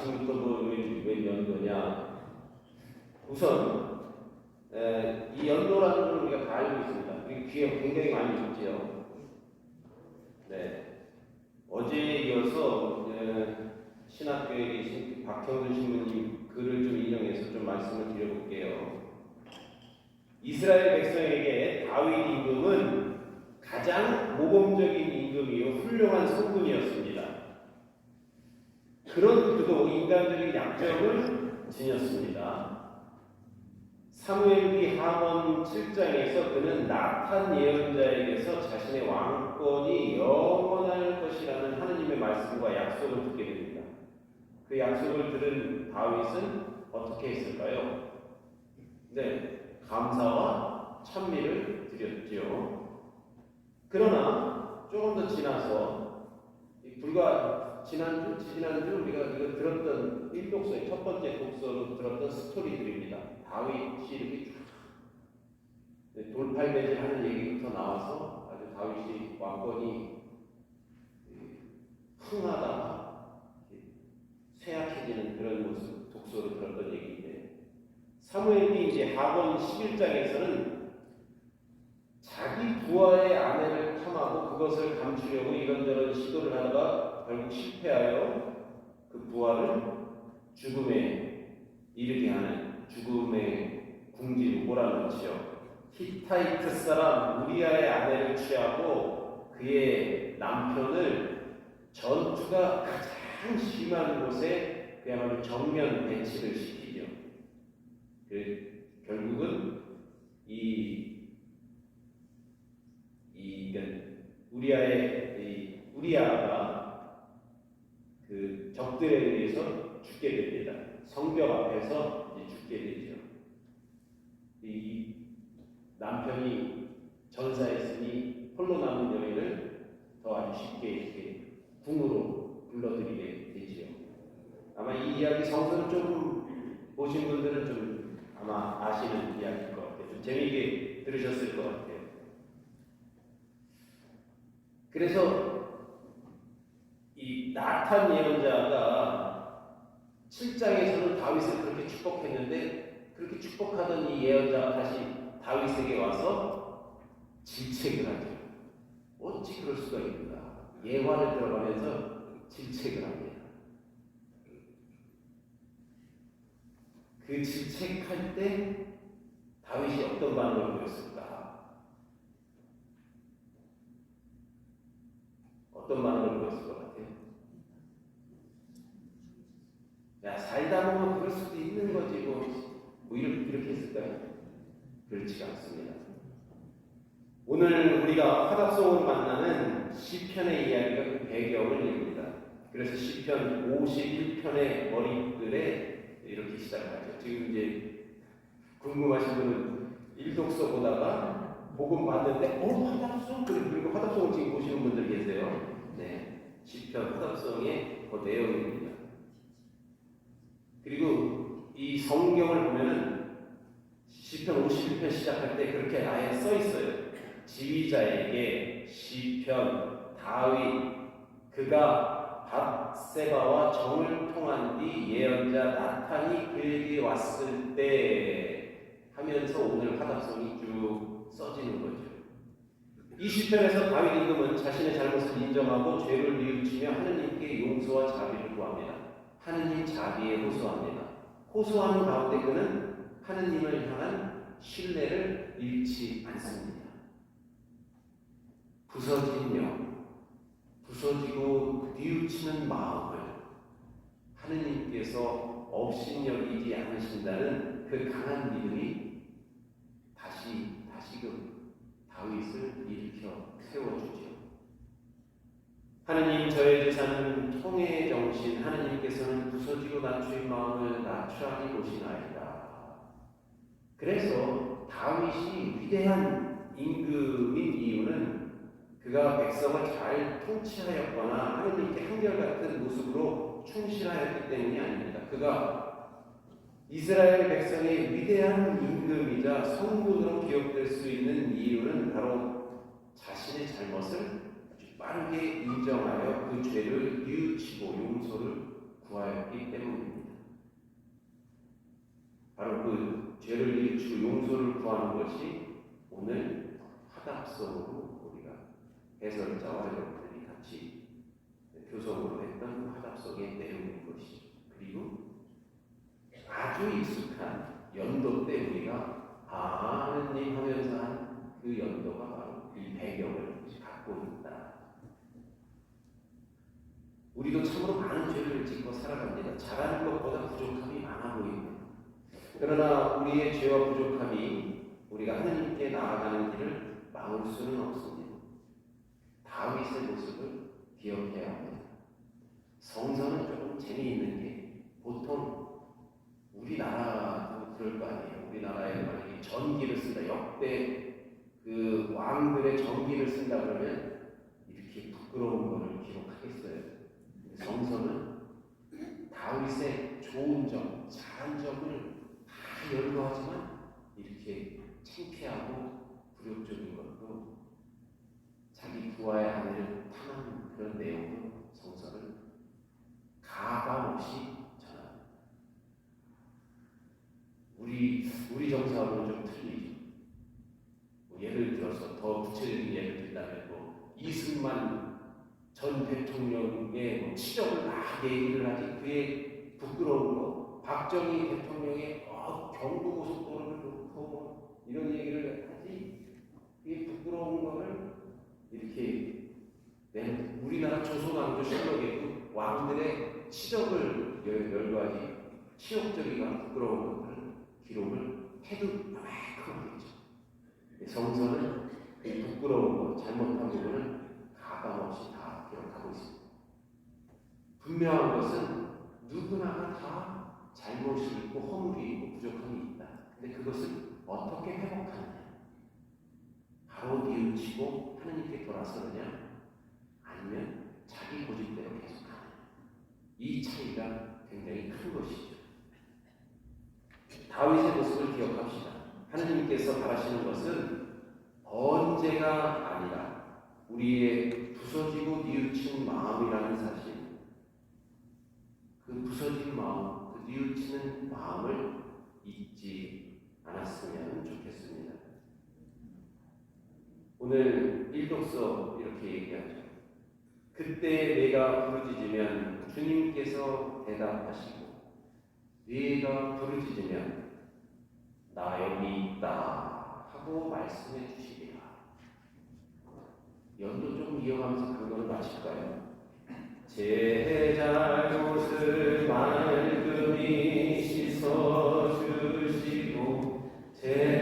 아침부터 뭐왜 왜 연도냐? 우선 에, 이 연도라는 걸 우리가 다 알고 있습니다. 그리고 귀에 굉장히 많이 있지요. 네. 어제에 이어서 에, 신학교에 계신 박형준 신부님 글을 좀 인용해서 좀 말씀을 드려볼게요. 이스라엘 백성에게 다윗 임금은 가장 모범적인 임금이요 훌륭한 성군이었습니다. 그런 인간적인 약점을 지녔습니다. 사무엘기 하원 7장에서 그는 나탄 예언자에게서 자신의 왕권이 영원할 것이라는 하느님의 말씀과 약속을 듣게 됩니다. 그 약속을 들은 다윗은 어떻게 했을까요? 네, 감사와 찬미를 드렸지요. 그러나 조금 더 지나서 이 불과 지난주, 지난주 우리가 이거 들었던 1독서의 첫 번째 독서로 들었던 스토리들입니다. 다윗이 이렇게 쭉 네, 돌팔매질 하는 얘기부터 나와서 아주 다윗이 왕권이 흥하다가 쇠약해지는 그런 모습 독서로 들었던 얘기인데 사무엘이 이제 하본 11장에서는 자기 부하의 그것을 감추려고 이런저런 시도를 하다가 결국 실패하여 그 부하를 죽음에 이르게 하는 죽음의 궁지로 몰아넣지요. 히타이트 사람 우리아의 아내를 취하고 그의 남편을 전투가 가장 심한 곳에 그야말로 정면 배치를 시키죠. 그 결국은 이, 이 그러니까 우리아의 이 우리아가 그 적들에 의해서 죽게 됩니다. 성벽 앞에서 이제 죽게 되죠. 이 남편이 전사했으니 홀로 남은 여인을 더 아주 쉽게 이렇게 궁으로 불러들이게 되지요. 아마 이 이야기 성서를 조금 보신 분들은 좀 아마 아시는 이야기일 것 같아요. 좀 재미있게 들으셨을 것 같아요. 그래서 이 나탄 예언자가 7장에서는 다윗을 그렇게 축복했는데 그렇게 축복하던 이 예언자가 다시 다윗에게 와서 질책을 하죠. 어찌 그럴 수가 있는가? 예화를 들어가면서 질책을 합니다. 그 질책할 때 다윗이 어떤 반응을 보였을까? 어떤 반응을 보였을 것 같아요? 보면 그럴 수도 있는 거지 뭐, 뭐 이렇게, 이렇게 했을까요? 그렇지가 않습니다. 오늘 우리가 화답송을 만나는 시편의 이야기가 그 배경을 얘기합니다. 그래서 시편 51편의 머리글에 이렇게 시작하죠. 지금 이제 궁금하신 분은 일독서 보다가 복음 봤는데 어 화답송 그리고 화답송을 지금 보시는 분들 계세요. 네, 시편 화답송의 그 내용입니다. 그리고 이 성경을 보면은 시편 51편 시작할 때 그렇게 아예 써 있어요. 지휘자에게 시편 다윗 그가 밧세바와 정을 통한 뒤 예언자 나탄이 그에게 왔을 때 하면서 오늘 화답성이 쭉 써지는 거죠. 이 시편에서 다윗 임금은 자신의 잘못을 인정하고 죄를 뉘우치며 하느님께 용서와 자비를 구합니다. 하느님 자비에 호소합니다. 호소하는 가운데 그는 하느님을 향한 신뢰를 잃지 않습니다. 부서진 영, 부서지고 뉘우치는 마음을 하느님께서 업신여기지 않으신다는 그 강한 믿음이 다시 다시금 다윗을 일으켜 세워주죠. 하느님 저의 재산은 통의 정신 하느님께서는 부서지고 낮추인 마음을 낮추하니 보시나이다. 그래서 다윗이 위대한 임금인 이유는 그가 백성을 잘 통치하였거나 하느님께 한결같은 모습으로 충실하였기 때문이 아닙니다. 그가 이스라엘 백성의 위대한 임금이자 성군으로 기억될 수 있는 이유는 바로 자신의 잘못을 빠르게 인정하여 그 죄를 뉘우치고 용서를 구하였기 때문입니다. 바로 그 죄를 뉘우치고 용서를 구하는 것이 오늘 화답성으로 우리가 해설자와 여러분들이 같이 교성으로 했던 화답성의 내용인 것이 그리고 아주 익숙한 연도 때 우리가 아는 님 하면서 한 그 연도가 바로 이 배경을 갖고 있다. 우리도 참으로 많은 죄를 짓고 살아갑니다. 잘하는 것보다 부족함이 많아 보입니다. 그러나 우리의 죄와 부족함이 우리가 하느님께 나아가는 길을 막을 수는 없습니다. 다윗의 모습을 기억해야 합니다. 성서는 조금 재미있는 게 보통 우리나라도 그럴 거 아니에요. 우리나라에 만약에 전기를 쓴다. 역대 그 왕들의 전기를 쓴다 그러면 이렇게 부끄러운 거를. 성서는 다윗의 좋은 점, 잘한 점을 다 열거하지만 이렇게 창피하고 굴욕적인 것도 자기 부하의 아내를 탐하는 그런 내용도 성서는 가감 없이 전합니다. 우리 우리 정서하고는 좀 틀리죠. 뭐 예를 들어서 더 구체적인 예를 들자면 뭐 이승만 전 대통령의 뭐 얘기를 하지 그의 부끄러운 거 박정희 대통령의 어, 경부고속도로를 놓고 뭐 이런 얘기를 하지 그게 부끄러운 거를 이렇게 내 우리나라 조선왕조 실록에도 왕들의 치적을 열- 열거하지 치욕적이거나 부끄러운 것을 기록을 해도 요만큼하겠죠. 성서는 이 부끄러운 것, 잘못한 부분을 가감없이 다 기록하고 있습니다. 분명한 것은 누구나가 다 잘못이 있고 허물이 있고 부족함이 있다. 근데 그것을 어떻게 회복하느냐? 바로 뉘우치고 하느님께 돌아서느냐? 아니면 자기 고집대로 계속하느냐? 이 차이가 굉장히 큰 것이죠. 다윗의 모습을 기억합시다. 하느님께서 바라시는 것은 언제가 아니라 우리의 부서지고 뉘우친 마음이라는 사실, 그 부서진 마음, 그 뉘우치는 마음을 잊지 않았으면 좋겠습니다. 오늘 일독서 이렇게 얘기하죠. 그때 내가 부르짖으면 주님께서 대답하시고 네가 부르짖으면 나 여기 있다 하고 말씀해 주시리라. 연도 좀 이어가면서 그거를 마실까요? 제 잘못을 말끔히 씻어주시고 제